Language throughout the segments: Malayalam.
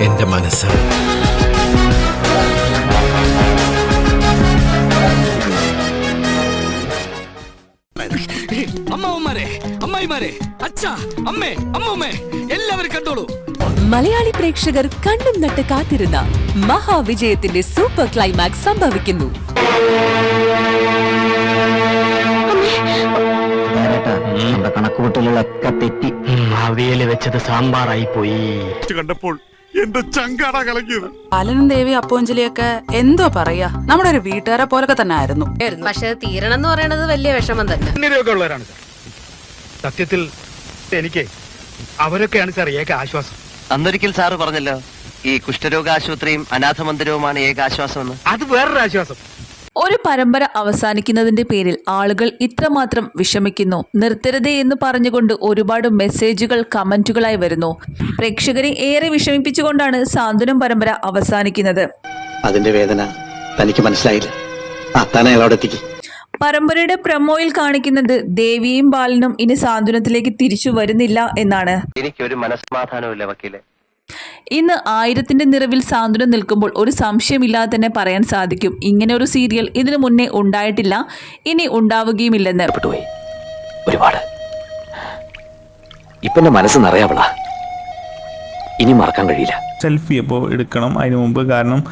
എന്റെ മനസ്സ്. അമ്മാവന്മാരെ അമ്മായിമാരെ അച്ഛ അമ്മേ അമ്മൂമ്മേ എല്ലാവരും കണ്ടോളൂ. മലയാളി പ്രേക്ഷകർ കണ്ണും നട്ട് കാത്തിരുന്ന മഹാവിജയത്തിന്റെ സൂപ്പർ ക്ലൈമാക്സ് സംഭവിക്കുന്നു. നമ്മുടെ കണക്കുകൂട്ടലുകളൊക്കെ തെറ്റി അവിയൽ വെച്ചത് സാമ്പാറായി പോയി കണ്ടപ്പോൾ എന്റെ ചങ്കാടാ കലങ്ങിയത് ബാലനും ദേവി അപ്പോഞ്ചലിയൊക്കെ എന്തോ പറയാ. നമ്മുടെ ഒരു വീട്ടുകാരെ പോലൊക്കെ തന്നെ ആയിരുന്നു. പക്ഷെ തീരണം എന്ന് പറയുന്നത് വലിയ വിഷമം തന്നെ. ഉള്ളവരാണ് സാർ. സത്യത്തിൽ എനിക്ക് അവരൊക്കെയാണ് സാർ ഏക ആശ്വാസം. അന്നൊരിക്കൽ സാറ് പറഞ്ഞല്ലോ ഈ കുഷ്ഠരോഗ ആശുപത്രിയും അനാഥ മന്ദിരവുമാണ് ഏക ആശ്വാസമെന്ന് അത് വേറൊരു ആശ്വാസം ഒരു പരമ്പര അവസാനിക്കുന്നതിന്റെ പേരിൽ ആളുകൾ ഇത്രമാത്രം വിഷമിക്കുന്നു. നിർത്തരുതേ എന്ന് പറഞ്ഞുകൊണ്ട് ഒരുപാട് മെസ്സേജുകൾ കമന്റുകളായി വരുന്നു. പ്രേക്ഷകരെ ഏറെ വിഷമിപ്പിച്ചുകൊണ്ടാണ് സാന്ത്വനം പരമ്പര അവസാനിക്കുന്നത്. അതിന്റെ വേദന തനിക്ക് മനസ്സിലായില്ല. പരമ്പരയുടെ പ്രമോയിൽ കാണിക്കുന്നത് ദേവിയും ബാലനും ഇനി സാന്ത്വനത്തിലേക്ക് തിരിച്ചു വരുന്നില്ല എന്നാണ്. എനിക്കൊരു മനസ്സമാധാനമില്ല വക്കീലെ. ഇന്ന് ആയിരത്തിന്റെ നിറവിൽ സാന്ത്വനം നിൽക്കുമ്പോൾ ഒരു സംശയമില്ലാതെ തന്നെ പറയാൻ സാധിക്കും. ഇങ്ങനെ ഒരു സീരിയൽ ഇതിനു മുന്നേ ഉണ്ടായിട്ടില്ല. ഇനി ഉണ്ടാവുകയുമില്ലെന്ന്. ഒരുപാട്. ഇപ്പൊ മനസ്സ് നിറയാവളാ. ഇനി മറക്കാൻ കഴിയില്ല. സെൽഫി അപ്പോൾ എടുക്കണം അതിന് മുമ്പ്? കാരണം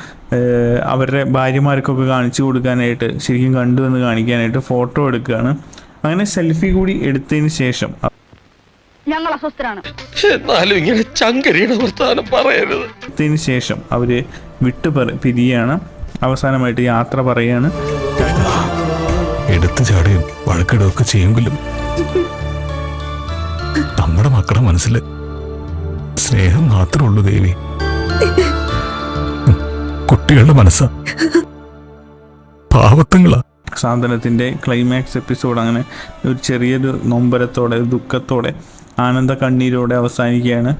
അവരുടെ ഭാര്യമാർക്കൊക്കെ കാണിച്ചു കൊടുക്കാനായിട്ട് ശരിക്കും കണ്ടു എന്ന് കാണിക്കാനായിട്ട് ഫോട്ടോ എടുക്കുകയാണ്. അങ്ങനെ സെൽഫി കൂടി എടുത്തതിന് ശേഷം എന്നാലും ഇങ്ങനെ ചങ്കരിയുടെ വർത്തമാനം പറയരുത്. എടുത്തതിന് ശേഷം അവർ വിട്ടു പറ പിരിയാണ്. അവസാനമായിട്ട് യാത്ര പറയാണ്. എടുത്തു ചാടുകയും വഴക്കിടുകയൊക്കെ ചെയ്യുമെങ്കിലും നമ്മുടെ മക്കളുടെ മനസ്സിൽ സ്നേഹം മാത്രമേ ഉള്ളൂ ദേവി. ഉം. കുട്ടികളുടെ മനസ്സ്. പാവത്തങ്ങളാ സാന്ത്വനത്തിന്റെ ക്ലൈമാക്സ് എപ്പിസോഡ് അങ്ങനെ ഒരു ചെറിയൊരു നൊമ്പരത്തോടെ ദുഃഖത്തോടെ ആനന്ദ കണ്ണീരോടെ അവസാനിക്കുകയാണ്.